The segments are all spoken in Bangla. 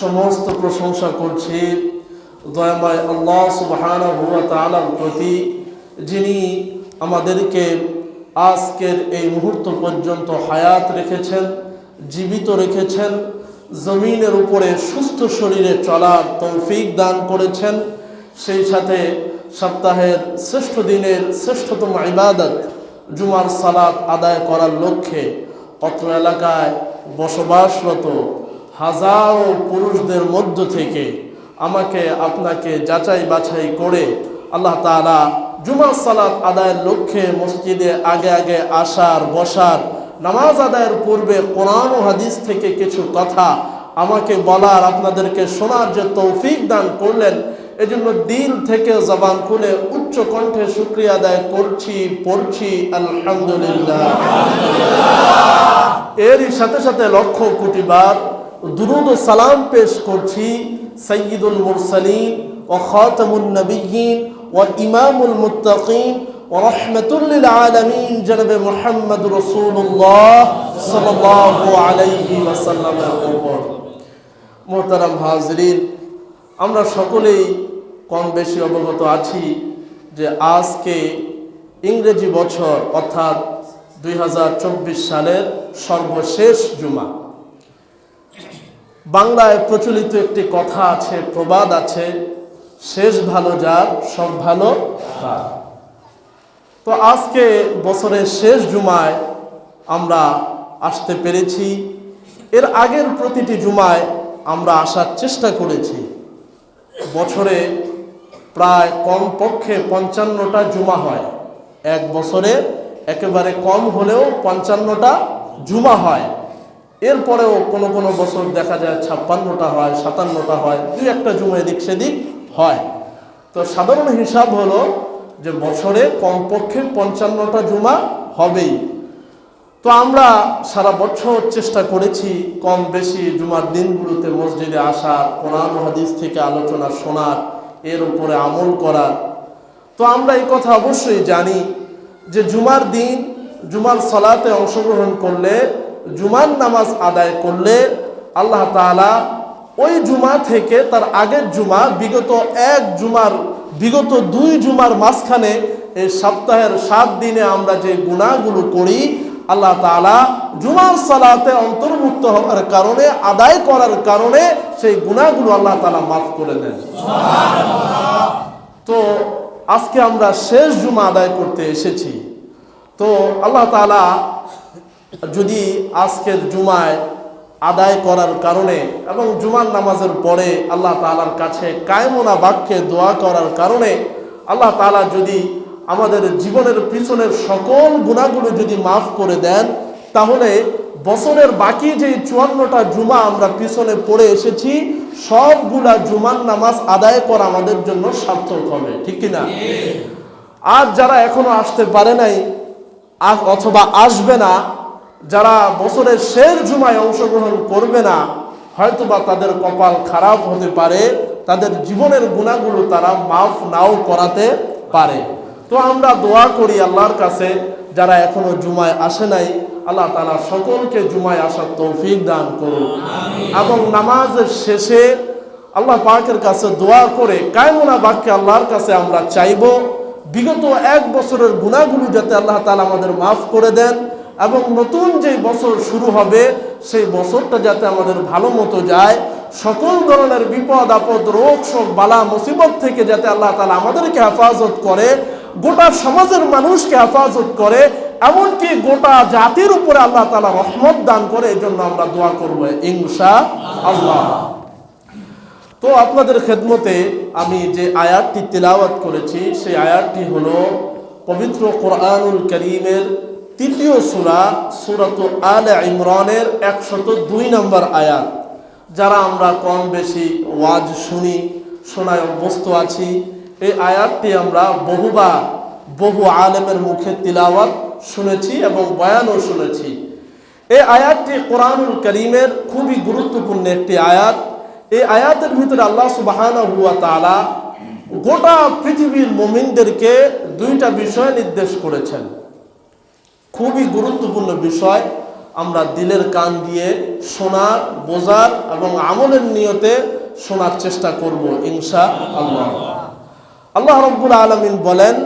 সমস্ত প্রশংসা করছি। দয়াময় আল্লাহ তাআলার প্রতি, যিনি আমাদেরকে আজকের এই মুহূর্ত পর্যন্ত হায়াত রেখেছেন, জীবিত রেখেছেন, জমিনের উপরে সুস্থ শরীরে চলার তৌফিক দান করেছেন। সেই সাথে সপ্তাহের শ্রেষ্ঠ দিনের শ্রেষ্ঠতম ইবাদত, জুমার সালাত আদায় করার লক্ষ্যে অত্র এলাকায় বসবাসরত হাজারো পুরুষদের মধ্য থেকে আমাকে আপনাকে যাচাই বাছাই করে আল্লাহ তাআলা জুমার সালাত আদায়ের লক্ষ্যে মসজিদে আগে আগে আসার, বসার, নামাজ আদায়ের পূর্বে কোরআন ও হাদিস থেকে কিছু কথা আমাকে বলার, আপনাদেরকে শোনার যে তৌফিক দান করলেন, এজন্য দিল থেকে জবান খুলে উচ্চ কণ্ঠে শুক্রিয়া আদায় করছি, পড়ছি, আলহামদুলিল্লাহ। এরই সাথে সাথে লক্ষ কোটি বার দুরুদ সালাম পেশ করছি সৈয়দুল মুরসালিন ও খাতামুন নবিয়িন ও ইমামুল মুত্তাকিন ও হাজরিন, আমরা সকলেই কম বেশি অবগত আছি যে আজকে ইংরেজি বছর অর্থাৎ দুই হাজার চব্বিশ সালের সর্বশেষ জুমা। বাংলায় প্রচলিত একটি কথা আছে, প্রবাদ আছে, শেষ ভালো যার, সব ভালো তো আজকে বছরের শেষ জুমায় আমরা আসতে পেরেছি। এর আগের প্রতিটি জুমায় আমরা আসার চেষ্টা করেছি। বছরে প্রায় কমপক্ষে পঞ্চান্নটা জুমা হয়। এক বছরে একেবারে কম হলেও পঞ্চান্নটা জুমা হয়। এরপরেও কোনো কোনো বছর দেখা যায় ছাপ্পান্নটা হয়, সাতান্নটা হয় দুই একটা জুমা এদিক সেদিক হয়। তো সাধারণ হিসাব হলো যে বছরে কমপক্ষে পঞ্চান্নটা জুমা হবেই। তো আমরা সারা বছর চেষ্টা করেছি কম বেশি জুমার দিনগুলোতে মসজিদে আসার, কোরআন হাদিস থেকে আলোচনা শোনার, এর উপরে আমল করার। তো আমরা এই কথা অবশ্যই জানি যে জুমার দিন, জুমার সলাতে অংশগ্রহণ করলে জুমার নামাজ আদায় করলে আল্লাহ তাআলা ওই জুমা থেকে তার আগের জুমা, বিগত এক জুমার, বিগত দুই জুমার মাঝখানে এই সপ্তাহের সাত দিনে আমরা যে গুণাগুলো করি, আল্লাহ তাআলা জুমার সালাতে অন্তর্ভুক্ত হওয়ার কারণে, আদায় করার কারণে সেই গুণাগুলো আল্লাহ তাআলা মাফ করে দেন। তো আজকে আমরা শেষ জুমা আদায় করতে এসেছি। তো আল্লাহ তাআলা যদি আজকের জুমায় আদায় করার কারণে এবং জুমার নামাজের পরে আল্লাহ তালার কাছে কায়মনা বাক্যে দোয়া করার কারণে আল্লাহ তালা যদি আমাদের জীবনের পিছনের সকল গুণাগুলো যদি মাফ করে দেন তাহলে বছরের বাকি যে চুয়ান্নটা জুমা আমরা পিছনে পড়ে এসেছি সবগুলা জুমার নামাজ আদায় করা আমাদের জন্য সার্থক হবে ঠিক কিনা? আর যারা এখনও আসতে পারে নাই অথবা আসবে না যারা বছরের শেষ জুমায় অংশগ্রহণ করবে না, হয়তোবা তাদের কপাল খারাপ হতে পারে, তাদের জীবনের গুণাগুলো তারা মাফ নাও করাতে পারে। তো আমরা দোয়া করি আল্লাহর কাছে, যারা এখনও জুমায় আসে নাই, আল্লাহ তালা সকলকে জুমায় আসার তৌফিক দান করুন এবং নামাজের শেষে আল্লাহ পাকের কাছে দোয়া করে কায়মনা বাক্যে আল্লাহর কাছে আমরা চাইব, বিগত এক বছরের গুণাগুলো যাতে আল্লাহ তালা আমাদের মাফ করে দেন এবং নতুন যে বছর শুরু হবে, সেই বছরটা যাতে আমাদের ভালো মতো যায়, সকল ধরনের বিপদ, আপদ, রোগ, শোক, বালা, মুসিবত থেকে যাতে আল্লাহ তালা আমাদেরকে হেফাজত করে, গোটা সমাজের মানুষকে হেফাজত করে, এমনকি গোটা জাতির উপরে আল্লাহ তালা রহমত দান করে এই জন্য আমরা দোয়া করব ইনশা আল্লাহ তো আপনাদের খেদমতে আমি যে আয়াতটি তিলাওয়াত করেছি, সেই আয়াতটি হলো, পবিত্র কোরআনুল করিমের তৃতীয় সুরা, সুরাত আল ইমরানের একশত দুই নম্বর আয়াত। যারা আমরা কম বেশি ওয়াজ শুনি, শোনায় অভ্যস্ত আছি, এই আয়াতটি আমরা বহুবার বহু আলেমের মুখে তিলাওয়াত শুনেছি এবং বয়ানও শুনেছি। এই আয়াতটি কোরআনুল করিমের খুবই গুরুত্বপূর্ণ একটি আয়াত। এই আয়াতের ভিতরে আল্লাহ সুবাহানা হুয়া তালা গোটা পৃথিবীর মোমিনদেরকে দুইটা বিষয় নির্দেশ করেছেন। খুবই গুরুত্বপূর্ণ বিষয়। আমরা দিলের কান দিয়ে শোনার, বোঝার এবং আমলের নিয়তে শোনার চেষ্টা করব ইনশা আল্লাহ আল্লাহ রব্বুল আলমিন বলেন,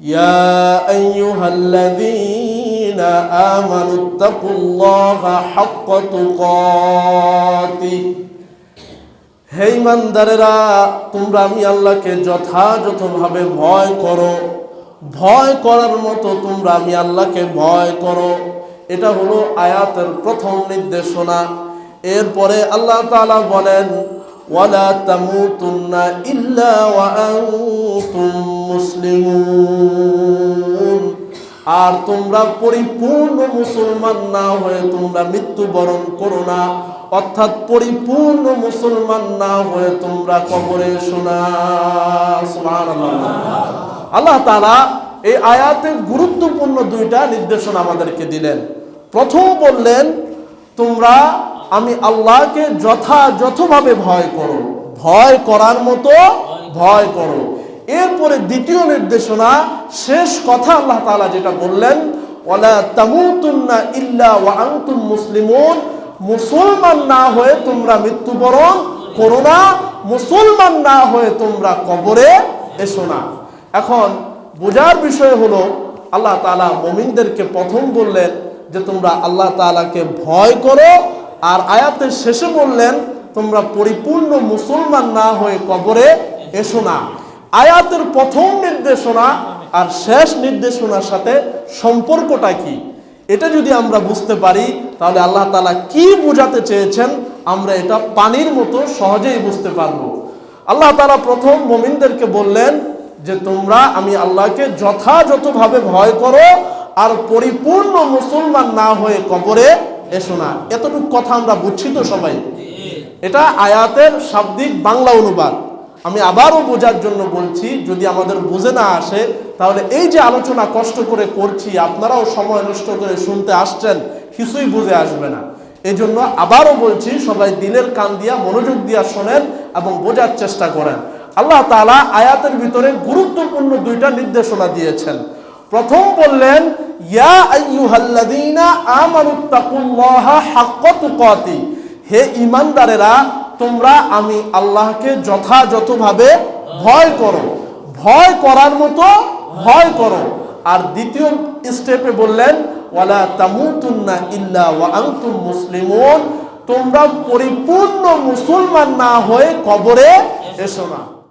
ইয়া আইয়ুহাল্লাযীনা আমানুত্তাকুল্লাহা হাক্কা তুকাতিহ। হে ইমানদারেরা, তোমরা আমি আল্লাহকে যথাযথভাবে ভয় করো। ভয় করার মতো তোমরা আমি আল্লাহকে ভয় করো। এটা হলো আয়াতের প্রথম নির্দেশনা। এরপরে আল্লাহ তাআলা বলেন, ওয়ালা তামুতুন্না ইল্লা ওয়া আনতুম আর তোমরা পরিপূর্ণ মুসলমান না হয়ে তোমরা মৃত্যুবরণ করো না। অর্থাৎ পরিপূর্ণ মুসলমান না হয়ে তোমরা কবরে শোনা। আল্লাহ তাআলা এই আয়াতের গুরুত্বপূর্ণ দুইটা নির্দেশনা আমাদেরকে দিলেন। প্রথম বললেন, তোমরা আমি আল্লাহকে যথাযথভাবে ভয় করো। ভয় করার মতো ভয় করো। এরপরে দ্বিতীয় নির্দেশনা, শেষ কথা আল্লাহ তাআলা যেটা বললেন ইল্লা ওয়া আনতুম মুসলিমুন। মুসলমান না হয়ে তোমরা মৃত্যুবরণ করো না। মুসলমান না হয়ে তোমরা কবরে এসো না। এখন বোঝার বিষয় হলো, আল্লাহ তালা মমিনদেরকে প্রথম বললেন যে, তোমরা আল্লাহ তাআলাকে ভয় করো। আর আয়াতের শেষে বললেন, তোমরা পরিপূর্ণ মুসলমান না হয়ে কবরে এসো না। আয়াতের প্রথম নির্দেশনা আর শেষ নির্দেশনার সাথে সম্পর্কটা কি? এটা যদি আমরা বুঝতে পারি, তাহলে আল্লাহ তালা কি বোঝাতে চেয়েছেন, আমরা এটা পানির মতো সহজেই বুঝতে পারব। আল্লাহ তালা প্রথম মমিনদেরকে বললেন যে তোমরা আমি আল্লাহকে যথাযথভাবে ভয় করো আর পরিপূর্ণ মুসলমান না হয়ে কবরে এসো না। এতটুকু কথা আমরা বুঝছি তো সবাই। এটা আয়াতের শাব্দিক বাংলা অনুবাদ। আমি আবারও বোঝার জন্য বলছি, যদি আমাদের বুঝে না আসে, তাহলে এই যে আলোচনা কষ্ট করে করছি, আপনারাও সময় নষ্ট করে শুনতে আসছেন, কিছুই বুঝে আসবে না। এই জন্য আবারও বলছি, সবাই দিলের কান দিয়া, মনোযোগ দিয়া শোনেন এবং বোঝার চেষ্টা করেন। আল্লাহ তাআলা আয়াতের ভিতরে গুরুত্বপূর্ণ দুইটা নির্দেশনা দিয়েছেন। প্রথম বললেন হে ইমানদারেরা তোমরা আমি আল্লাহকে যথাযথভাবে ভয় করো। ভয় করার মতো ভয় করো। আর দ্বিতীয় স্টেপে বললেন, ওয়ালা তামুতুন্না ইল্লা ওয়া মুসলিমুন। তোমরা পরিপূর্ণ মুসলমান না হয়ে কবরে এসো না।